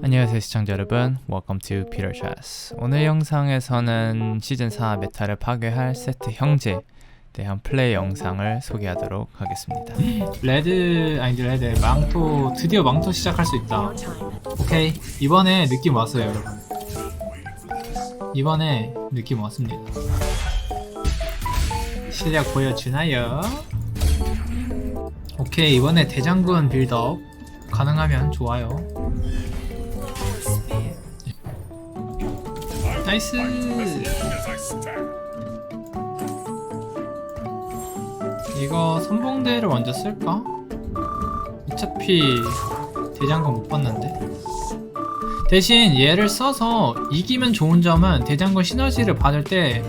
안녕하세요 시청자 여러분. Welcome to Peter Chess. 오늘 영상에서는 시즌4 메타를 파괴할 세트 형제에 대한 플레이 영상을 소개하도록 하겠습니다. 레드 아니지 레드 망토 드디어 망토 시작할 수 있다. 오케이. 이번에 느낌 왔어요 여러분. 이번에 느낌 왔습니다. 실력 보여주나요? 오케이. 이번에 대장군 빌드업 가능하면 좋아요 나이스. 이거 선봉대를 먼저 쓸까? 어차피 대장군 못 봤는데? 대신 얘를 써서 이기면 좋은 점은 대장군 시너지를 받을 때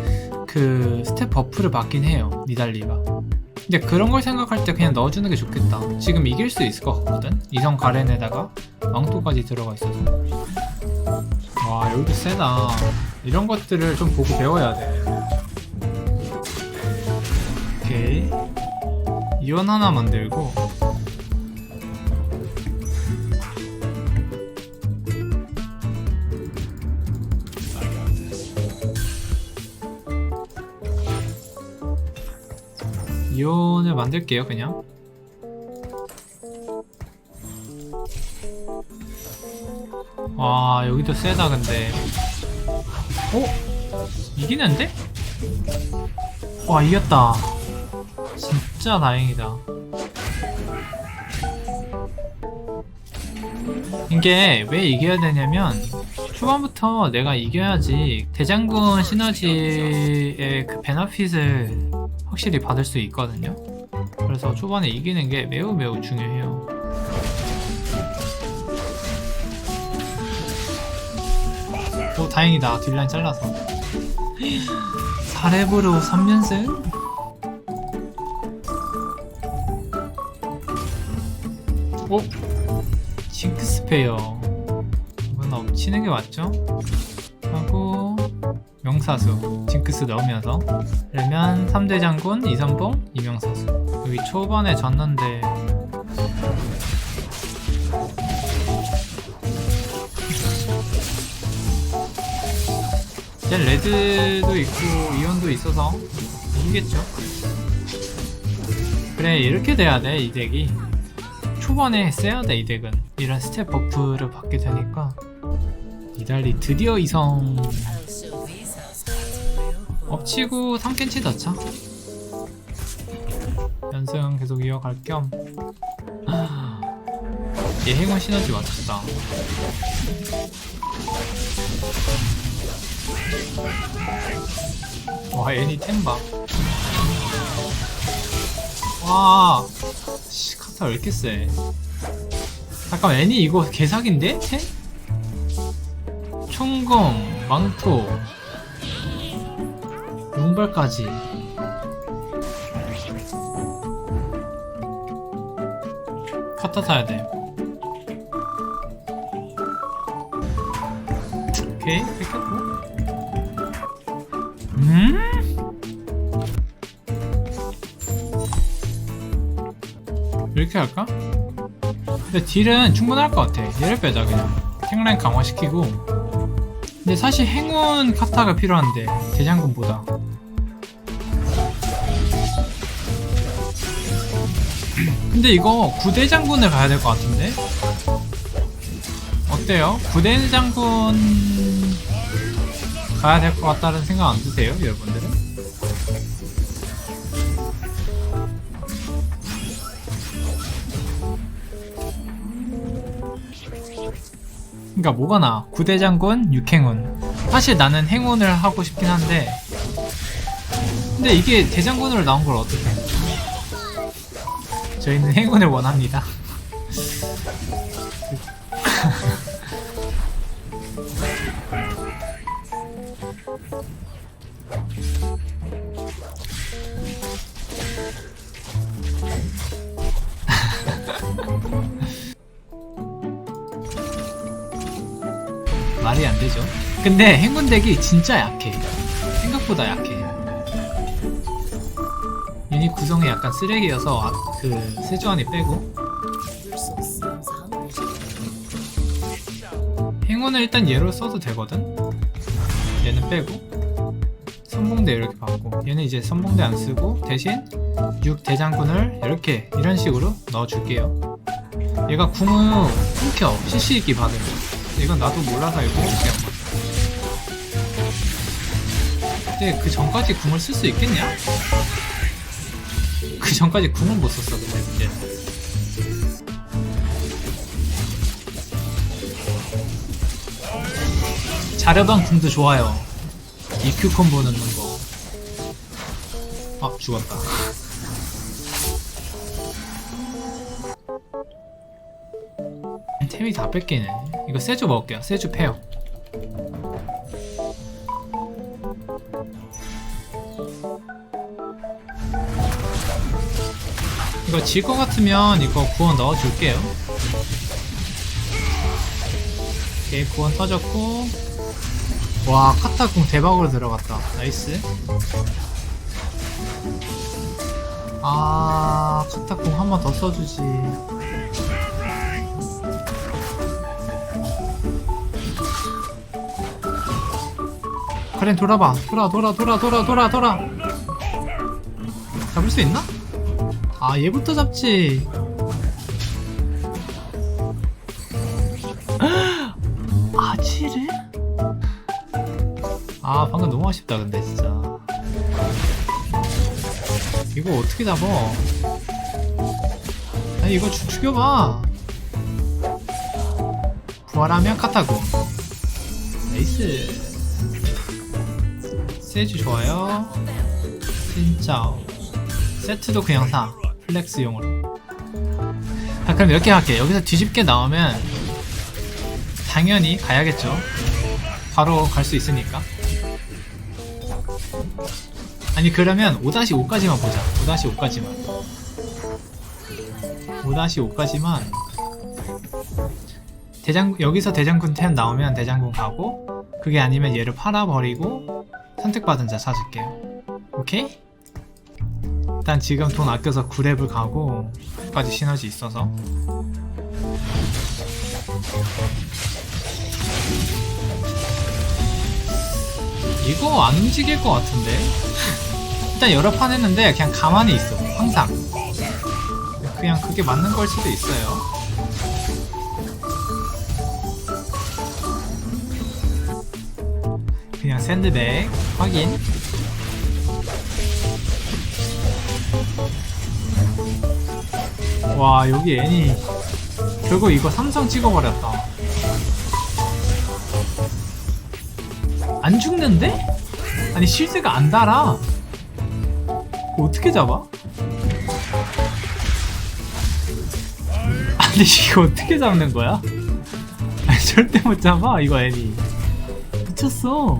그 스텝 버프를 받긴 해요 니달리가. 근데 그런 걸 생각할 때 그냥 넣어주는 게 좋겠다. 지금 이길 수 있을 것 같거든? 이성 가렌에다가 망토까지 들어가 있어서. 와 여기도 세다 이런 것들을 좀 보고 배워야 돼. 오케이. 이원 하나 만들고. 이온을 만들게요 그냥. 와 여기도 세다 근데 어? 이기는데? 와 이겼다 진짜 다행이다 이게 왜 이겨야 되냐면 초반부터 내가 이겨야지 대장군 시너지의 그 베너핏을 확실히 받을 수 있거든요 그래서 초반에 이기는 게 매우 매우 중요해요 오 다행이다 딜라인 잘라서 4렙으로 3연승? 오? 징크스페어 이건 엎치는 게 맞죠? 하고 명사수 징크스 넣으면서 그러면 3대 장군 이선봉 이명사수 여기 초반에 졌는데 제 레드도 있고 이온도 있어서 이기겠죠. 그래 이렇게 돼야 돼 이 덱이. 초반에 세야 돼 이 덱은. 이런 스텝 버프를 받게 되니까. 이달리 드디어 이성. 엎치고 3캔치 더차 연승 계속 이어갈 겸. 아, 얘 행운 시너지 맞췄다 와 애니 템바. 와 씨, 카타 왜 이렇게 세? 잠깐 애니 이거 개사기인데? 템? 총검 망토 용발까지. 카타 사야 돼. 오케이 이렇게 할까? 근데 딜은 충분할 것 같아. 얘를 빼자 그냥. 탱라인 강화시키고. 근데 사실 행운 카타가 필요한데 대장군보다. 근데 이거 구대장군을 가야 될 것 같은데? 어때요? 구대장군 가야 될 것 같다는 생각 안 드세요 여러분 그러니까 뭐가 나? 구대장군, 육행운. 사실 나는 행운을 하고 싶긴 한데, 근데 이게 대장군으로 나온 걸 어떻게? 해? 저희는 행운을 원합니다. 말이 안 되죠. 근데 행운덱이 진짜 약해. 생각보다 약해. 유닛 구성이 약간 쓰레기여서 아, 그 세주안이 빼고. 행운을 일단 얘로 써도 되거든? 얘는 빼고 선봉대 이렇게 받고 얘는 이제 선봉대 안 쓰고 대신 6 대장군을 이렇게 이런 식으로 넣어줄게요 얘가 궁을 끊겨 CC 있기 받으면 이건 나도 몰라서 이거 그냥 근데 그 전까지 궁을 쓸 수 있겠냐? 그 전까지 궁을 못 썼어 근데 문제는 자려방 궁도 좋아요 EQ 콤보 넣는 거. 아, 죽었다. 템이 다 뺏기네. 이거 세주 먹을게요. 세주 페어. 이거 질 것 같으면 이거 구원 넣어줄게요. 오케이, 구원 터졌고. 와 카타궁 대박으로 들어갔다 나이스 아 카타궁 한 번 더 써주지 카렌 돌아봐. 돌아 돌아 돌아 돌아 돌아 돌아. 잡을 수 있나? 아 얘부터 잡지. 아지를? 아 방금 너무 아쉽다 근데 진짜. 이거 어떻게 잡어? 아니 이거 죽, 죽여봐. 부활하면 카타고. 나이스 세주 좋아요. 진짜. 세트도 그냥 사. 플렉스용으로. 아 그럼 이렇게 할게 여기서 뒤집게 나오면 당연히 가야겠죠. 바로 갈 수 있으니까. 아니 그러면 5-5까지만 보자. 5-5까지만. 5-5까지만 대장 여기서 대장군 템 나오면 대장군 가고 그게 아니면 얘를 팔아버리고 선택받은 자 찾을게요. 오케이? 일단 지금 돈 아껴서 9랩을 가고 까지 시너지 있어서. 이거 안 움직일 것 같은데? 일단 여러 판 했는데 그냥 가만히 있어 항상. 그냥 그게 맞는 걸 수도 있어요. 그냥 샌드백 확인 와 여기 애니 결국 이거 삼성 찍어버렸다 안 죽는데? 아니 실드가 안 달아 어떻게 잡아? 아니 이거 어떻게 잡는 거야? 절대 못 잡아 이거 애니 미쳤어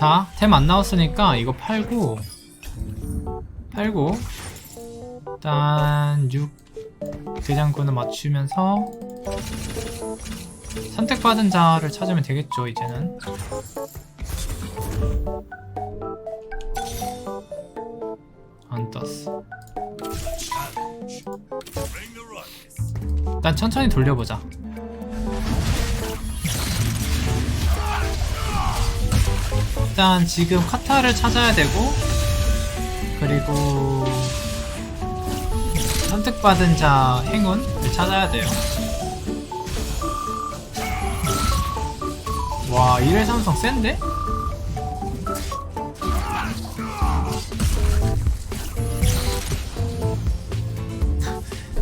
자, 템 안 나왔으니까 이거 팔고 팔고 일단 6 대장군을 맞추면서 선택받은 자를 찾으면 되겠죠, 이제는. 안 떴어. 일단 천천히 돌려보자. 일단 지금 카타를 찾아야 되고, 그리고 선택받은 자 행운을 찾아야 돼요. 와 1회 삼성 센데?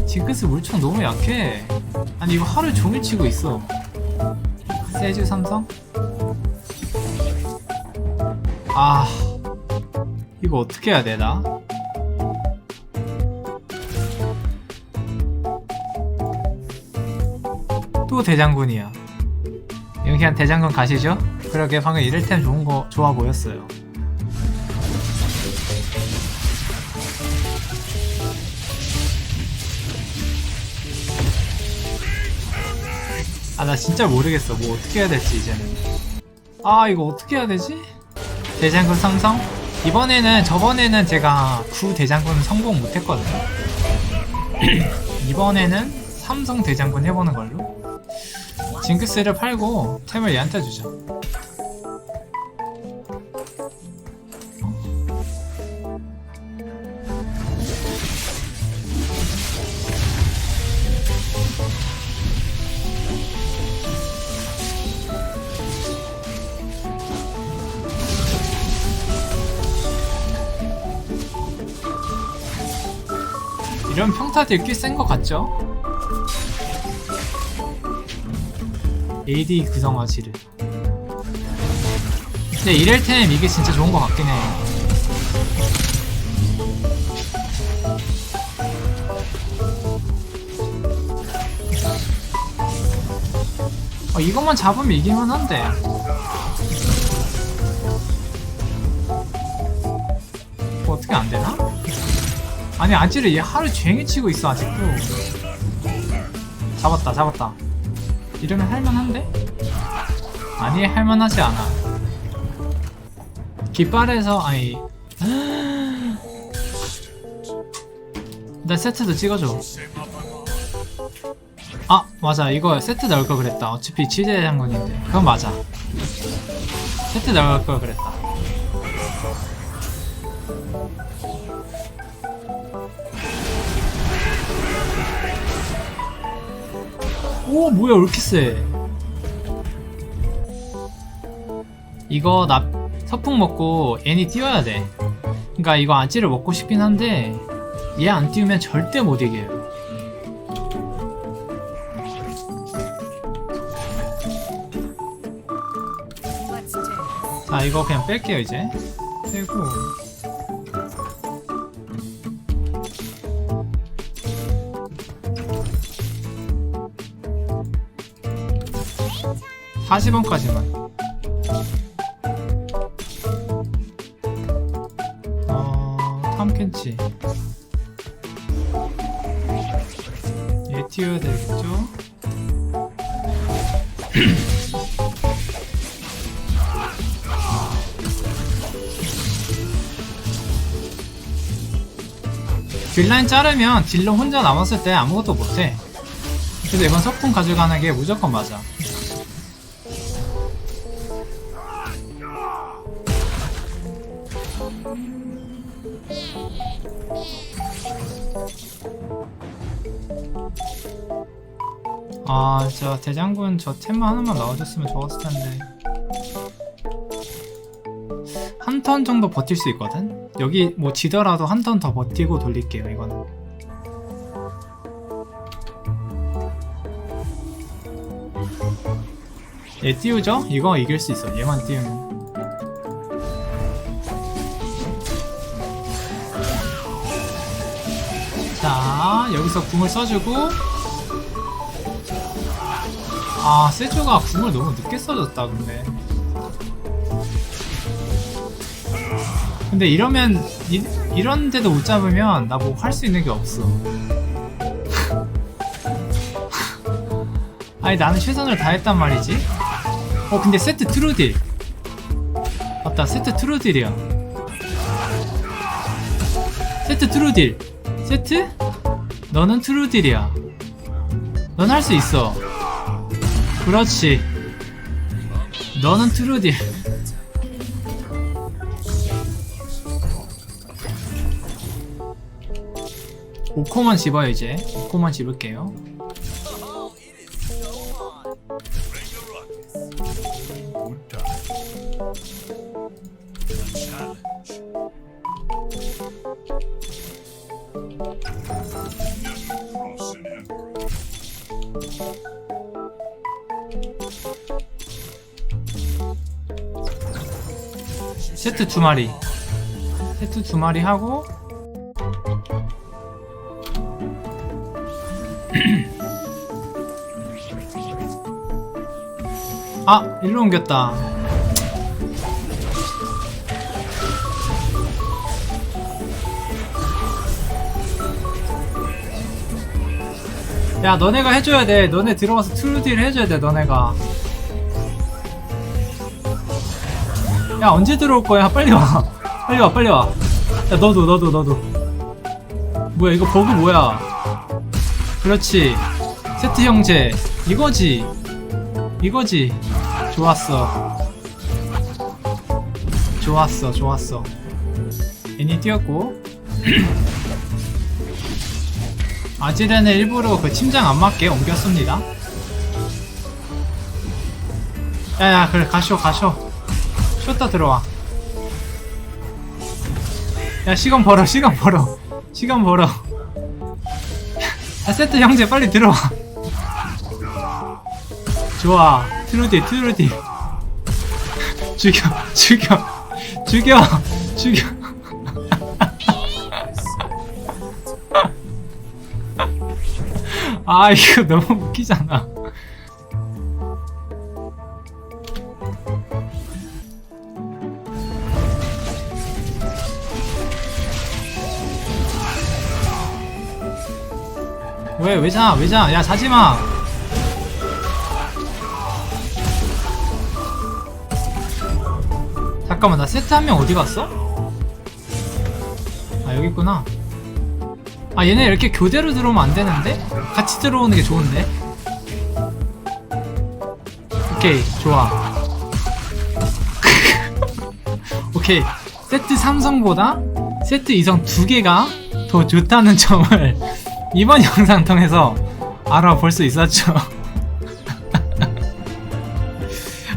징크스 물총 너무 약해 아니 이거 하루 종일 치고 있어 세주 삼성? 아 이거 어떻게 해야 되나? 또 대장군이야 여기 그냥 대장군 가시죠? 그러게 방금 이를템 좋은 거 좋아 보였어요. 아 나 진짜 모르겠어. 뭐 어떻게 해야 될지 이제는. 아 이거 어떻게 해야 되지? 대장군 삼성? 이번에는 저번에는 제가 구 대장군 성공 못했거든요. 이번에는 삼성 대장군 해보는 걸로 징크스를 팔고 템을 얘한테 주죠 이런 평타들 꽤 센 것 같죠? AD 구성화 지르 근데 이렐템 이게 진짜 좋은 것 같긴 해 어, 이것만 잡으면 이기만 한데 뭐 어떻게 안 되나? 아니 아지를 얘 하루 종일 치고 있어 아직도. 잡았다 잡았다. 이러면 할만한데? 아니 할만하지 않아. 깃발에서 아니. 나 세트도 찍어줘. 아 맞아. 이거 세트 넣을 걸 그랬다. 어차피 지대 장군인데. 그건 맞아. 세트 넣을 걸 그랬다 오 뭐야 왜 이렇게 세? 이거 나 서풍 먹고 애니 띄워야 돼. 그니까 이거 아지를 먹고 싶긴 한데 얘 안 띄우면 절대 못 이겨요. 자 이거 그냥 뺄게요 이제. 빼고 사십 원까지만. 어... 탐켄치. 얘 띄워야 되겠죠? 딜라인 자르면 딜러 혼자 남았을 때 아무것도 못해. 그래서 이번 석풍 가져가는 게 무조건 맞아 아, 저 대장군 저 템만 하나만 나와줬으면 좋았을 텐데. 한 턴 정도 버틸 수 있거든? 여기 뭐 지더라도 한 턴 더 버티고 돌릴게요, 이거는. 얘 띄우죠? 이거 이길 수 있어, 얘만 띄우면. 자, 여기서 궁을 써주고, 아 세주가 궁을 너무 늦게 써줬다 근데. 근데 이러면 이, 이런데도 못 잡으면 나 뭐 할 수 있는 게 없어. 아니 나는 최선을 다했단 말이지. 어 근데 세트 트루딜. 맞다 세트 트루딜이야. 세트 트루딜. 세트? 너는 트루딜이야 넌 할 수 있어 그렇지. 너는 트루딜. 오코만 집어요 이제. 오코만 집을게요. 세트 두 마리. 세트 두 마리 하고 아 일로 옮겼다. 야 너네가 해줘야 돼. 너네 들어가서 트루딜 해줘야 돼. 너네가. 야 언제 들어올 거야? 빨리 와. 빨리 와 빨리 와. 야 너도 너도 너도. 뭐야 이거 버그 뭐야? 그렇지 세트 형제 이거지 이거지 좋았어 좋았어 좋았어 애니 뛰었고 아지르는 일부러 그 침장 안 맞게 옮겼습니다 야야 그래 가쇼 가쇼 쉬었다 들어와. 야 시간 벌어 시간 벌어. 시간 벌어. 야 세트 형제 빨리 들어와. 좋아. 트루디 트루디. 죽여 죽여 죽여 죽여. 아 이거 너무 웃기잖아 왜, 왜 자, 왜 자? 야, 자지 마! 잠깐만, 나 세트 한 명 어디 갔어? 아, 여기 있구나. 아, 얘네 이렇게 교대로 들어오면 안 되는데? 같이 들어오는 게 좋은데? 오케이, 좋아. 오케이. 세트 삼성보다 세트 이성 두 개가 더 좋다는 점을 이번 영상 통해서 알아볼 수 있었죠.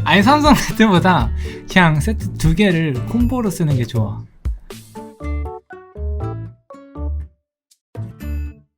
아니 삼성 세트보다 그냥 세트 두 개를 콤보로 쓰는 게 좋아.